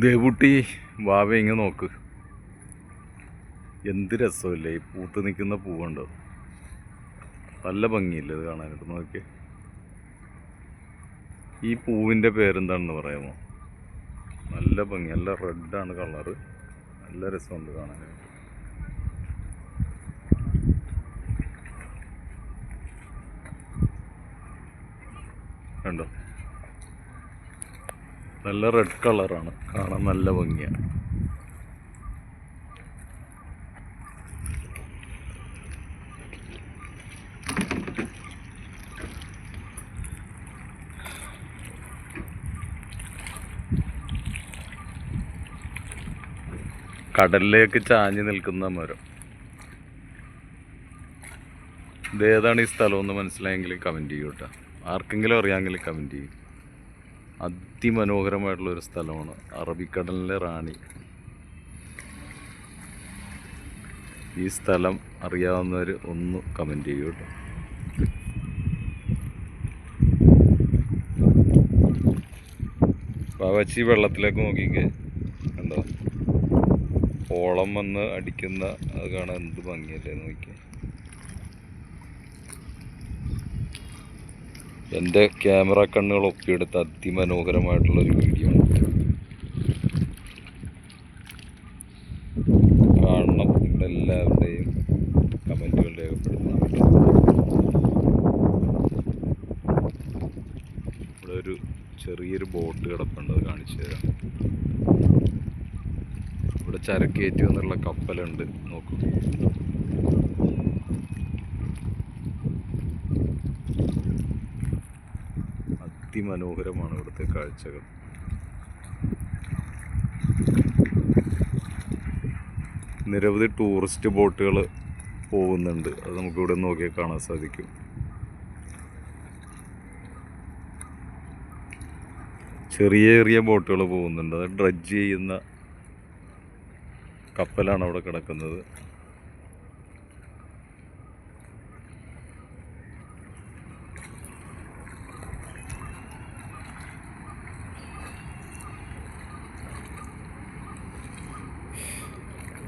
ദേവുട്ടി വാവ ഇങ്ങ് നോക്ക്. എന്ത് രസമല്ലേ ഈ പൂത്ത് നിൽക്കുന്ന പൂവുണ്ടോ നല്ല ഭംഗിയില്ലേ ഇത് കാണാനായിട്ട് നോക്കിയേ. ഈ പൂവിന്റെ പേരെന്താണെന്ന് പറയാമോ? നല്ല ഭംഗി നല്ല റെഡാണ് കളറ്. നല്ല രസമുണ്ട് കാണാനായിട്ട്. കണ്ടോ? നല്ല റെഡ് കളറാണ് കാണാൻ നല്ല ഭംഗിയാണ്. കടലിലേക്ക് ചാഞ്ഞു നിൽക്കുന്ന മരം. ഇതേതാണ് ഈ സ്ഥലമെന്ന് മനസ്സിലായെങ്കിൽ കമന്റ് ചെയ്യൂട്ടോ ആർക്കെങ്കിലും അറിയാമെങ്കിൽ കമന്റ് ചെയ്യും. അതിമനോഹരമായിട്ടുള്ള ഒരു സ്ഥലമാണ് അറബിക്കടലിലെ റാണി. ഈ സ്ഥലം അറിയാവുന്നവർ ഒന്ന് കമന്റ് ചെയ്യൂ കേട്ടോ. പാവച്ചി വെള്ളത്തിലേക്ക് നോക്കിക്കേ. കണ്ടോ? ഓളം വന്ന് അടിക്കുന്ന അത് കാണാൻ എന്ത് ഭംഗിയല്ലേ നോക്കിയേ എന്റെ ക്യാമറ കണ്ണുകൾ ഒപ്പിയെടുത്ത അതിമനോഹരമായിട്ടുള്ളൊരു വീഡിയോ ആണ് കാണണം. നിങ്ങളുടെ എല്ലാവരുടെയും കമന്റുകൾ രേഖപ്പെടുത്തണം. ഇവിടെ ഒരു ചെറിയൊരു ബോട്ട് കിടപ്പുണ്ട് അത് കാണിച്ചു തരാം. ഇവിടെ ചരക്കേറ്റി വന്നുള്ള കപ്പലുണ്ട്. നോക്കൂ. അതിമനോഹരമാണ് ഇവിടുത്തെ കാഴ്ചകൾ. നിരവധി ടൂറിസ്റ്റ് ബോട്ടുകൾ പോകുന്നുണ്ട്. അത് നമുക്ക് ഇവിടെ നോക്കിയാൽ കാണാൻ സാധിക്കും. ചെറിയ ചെറിയ ബോട്ടുകൾ പോകുന്നുണ്ട്. അത് ഡ്രഡ്ജ് ചെയ്യുന്ന കപ്പലാണ് അവിടെ കിടക്കുന്നത്.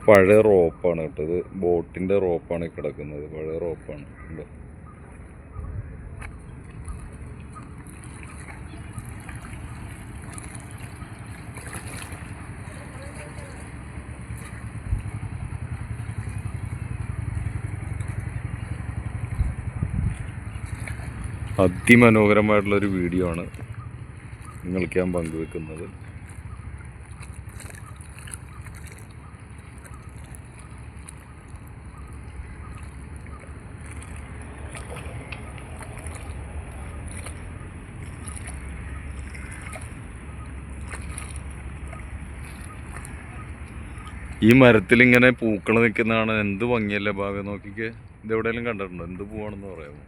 പഴയ റോപ്പാണ് കേട്ടത് ബോട്ടിന്റെ റോപ്പാണ് കിടക്കുന്നത്. പഴയ റോപ്പാണ്. അതിമനോഹരമായിട്ടുള്ളൊരു വീഡിയോ ആണ് നിങ്ങൾക്ക് ഞാൻ പങ്കുവെക്കുന്നത്. ഈ മരത്തിൽ ഇങ്ങനെ പൂക്കൾ നിൽക്കുന്നതാണ് എന്ത് ഭംഗിയല്ലേ ഭാഗം നോക്കിക്കേ. ഇത് എവിടെയെങ്കിലും കണ്ടിട്ടുണ്ടോ? എന്ത് പൂവാണെന്ന് പറയാമോ?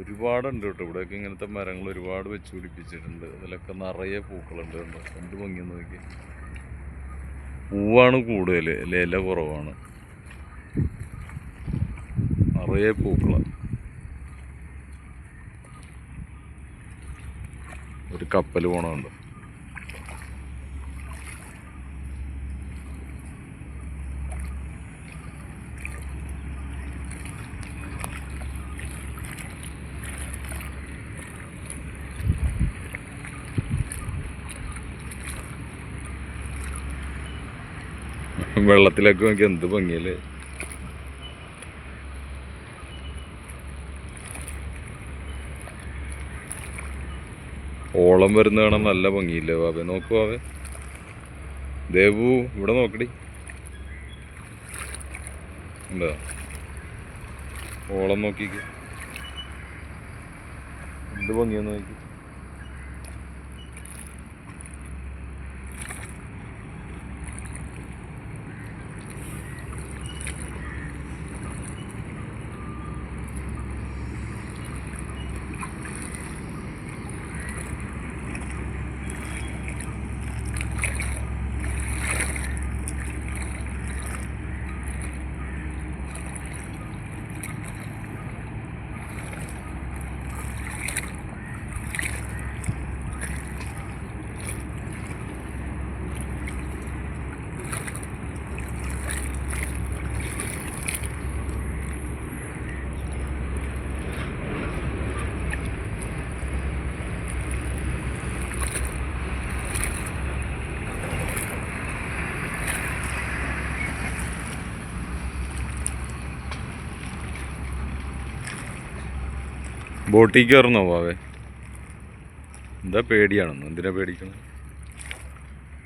ഒരുപാടുണ്ട് കേട്ടോ. ഇവിടെയൊക്കെ ഇങ്ങനത്തെ മരങ്ങൾ ഒരുപാട് വെച്ച് പിടിപ്പിച്ചിട്ടുണ്ട്. അതിലൊക്കെ നിറയെ പൂക്കളുണ്ട് കണ്ടോ? എന്ത് ഭംഗിയെന്ന് നോക്കി പൂവാണ് കൂടുതൽ ഇല കുറവാണ്. നിറയെ പൂക്കളാണ് ഒരു കപ്പൽ പോണുണ്ട് വെള്ളത്തിലേക്ക് നോക്കി എന്ത് ഭംഗിയല്ലേ? ഓളം വരുന്ന കാണാൻ നല്ല ഭംഗിയില്ലേ ബാബെ? നോക്കൂ ബാബെ. ദേവു ഇവിടെ നോക്കടി. എന്താ ഓളം നോക്കിക്ക്. എന്ത് ഭംഗിയാന്ന് നോക്കി ബോട്ടിൽ കയറുന്നോ വാവേ എന്താ പേടിയാണെന്നോ? എന്തിനാ പേടിക്കുന്നത്?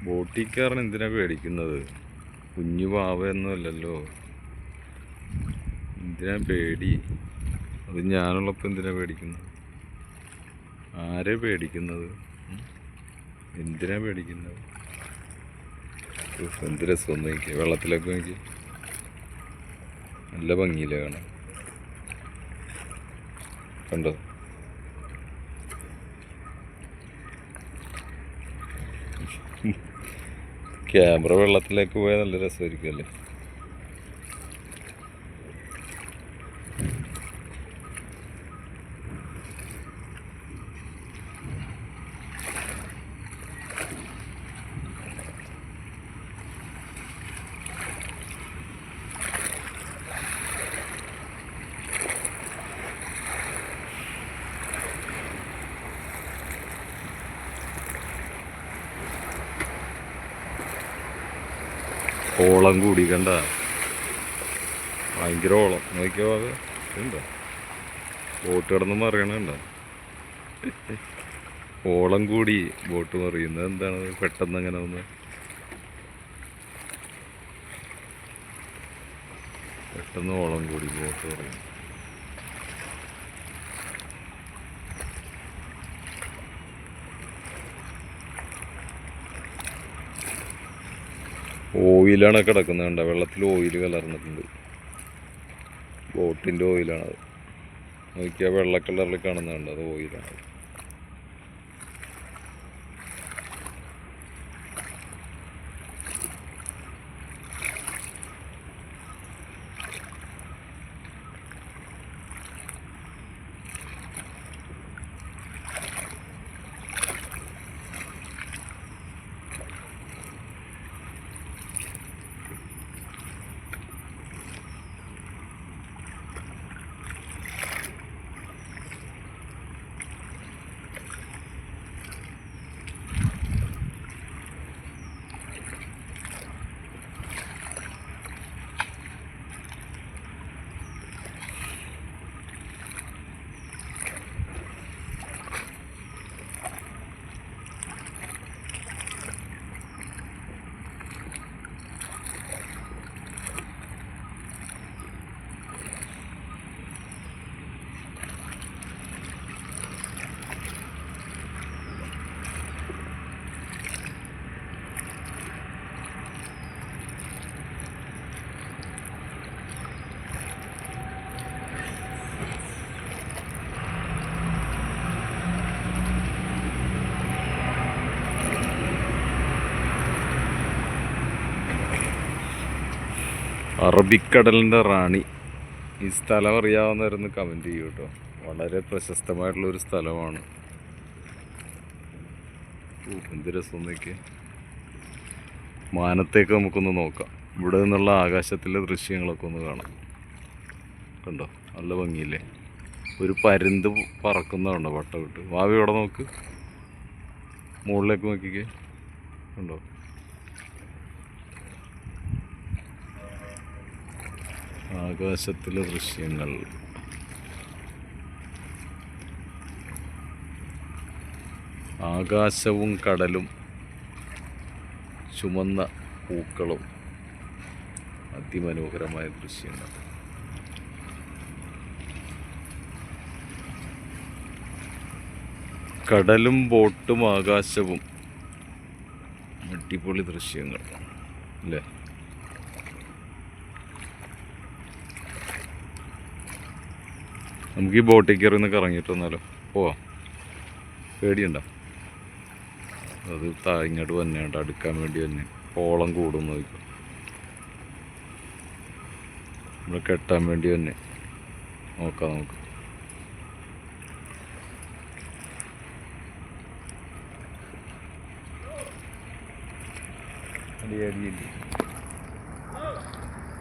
ബോട്ടിൽ കയറാൻ എന്തിനാ പേടിക്കുന്നത്? കുഞ്ഞു പാവയൊന്നുമല്ലല്ലോ എന്തിനാ പേടി? അത് ഞാനുള്ളപ്പോൾ എന്തിനാ പേടിക്കുന്നത്? ആരെ പേടിക്കുന്നത്? എന്തിനാ പേടിക്കുന്നത്? എന്ത് രസമൊന്നും നോക്കി വെള്ളത്തിലൊക്കെ നോക്കി നല്ല ഭംഗിയില്ല കാണാൻ? കണ്ടോ ക്യാമറ വെള്ളത്തിലേക്ക് പോയാൽ നല്ല രസമായിരിക്കും അല്ലേ ഓളം കൂടി കണ്ട. ഭയങ്കര ഓളം. നോക്കിയോ അത്? ഉണ്ടോ? ബോട്ട് കിടന്ന് മറിയണുണ്ടോ ഓളം കൂടി ബോട്ട് മറിയുന്നത് എന്താണ്? പെട്ടെന്ന് അങ്ങനെ ഒന്ന് പെട്ടെന്ന് ഓളം കൂടി ബോട്ട് മറിയുന്നു ഓയിലാണ് കിടക്കുന്നത് കണ്ട? വെള്ളത്തിൽ ഓയിൽ കലർന്നിട്ടുണ്ട്. ബോട്ടിന്റെ ഓയിലാണത്. നോക്കിയാൽ വെള്ള കളറിൽ കാണുന്നുണ്ട് അത് ഓയിലാണ്. അറബിക്കടലിന്റെ റാണി. ഈ സ്ഥലം അറിയാവുന്നവരൊന്ന് കമന്റ് ചെയ്യൂ കേട്ടോ വളരെ പ്രശസ്തമായിട്ടുള്ളൊരു സ്ഥലമാണ്. എന്ത് രസം നോക്കിയേ. മാനത്തേക്ക് നമുക്കൊന്ന് നോക്കാം. ഇവിടെ നിന്നുള്ള ആകാശത്തിലെ ദൃശ്യങ്ങളൊക്കെ ഒന്ന് കാണാം. കണ്ടോ? നല്ല ഭംഗിയില്ലേ? ഒരു പരുന്ത് പറക്കുന്നതുണ്ടോ വട്ട വിട്ട് വാവി ഇവിടെ നോക്ക്. മുകളിലേക്ക് നോക്കിക്കേ. കണ്ടോ? ആകാശത്തിലെ ദൃശ്യങ്ങൾ. ആകാശവും കടലും ചുമന്ന പൂക്കളും. അതിമനോഹരമായ ദൃശ്യങ്ങൾ. കടലും ബോട്ടും ആകാശവും. അടിപൊളി ദൃശ്യങ്ങൾ. അല്ലേ? നമുക്ക് ഈ ബോട്ടിൽ കയറി ഒന്ന് കറങ്ങിയിട്ട് വന്നാലോ. പോവാം. പേടിയുണ്ടോ? അത് താ ഇങ്ങോട്ട് വന്നെയുണ്ട് അടുക്കാൻ വേണ്ടി തന്നെ ഓളം കൂടും നോക്കും നമ്മൾ കെട്ടാൻ വേണ്ടി തന്നെ നോക്കാം നമുക്ക് അടി അടി അടി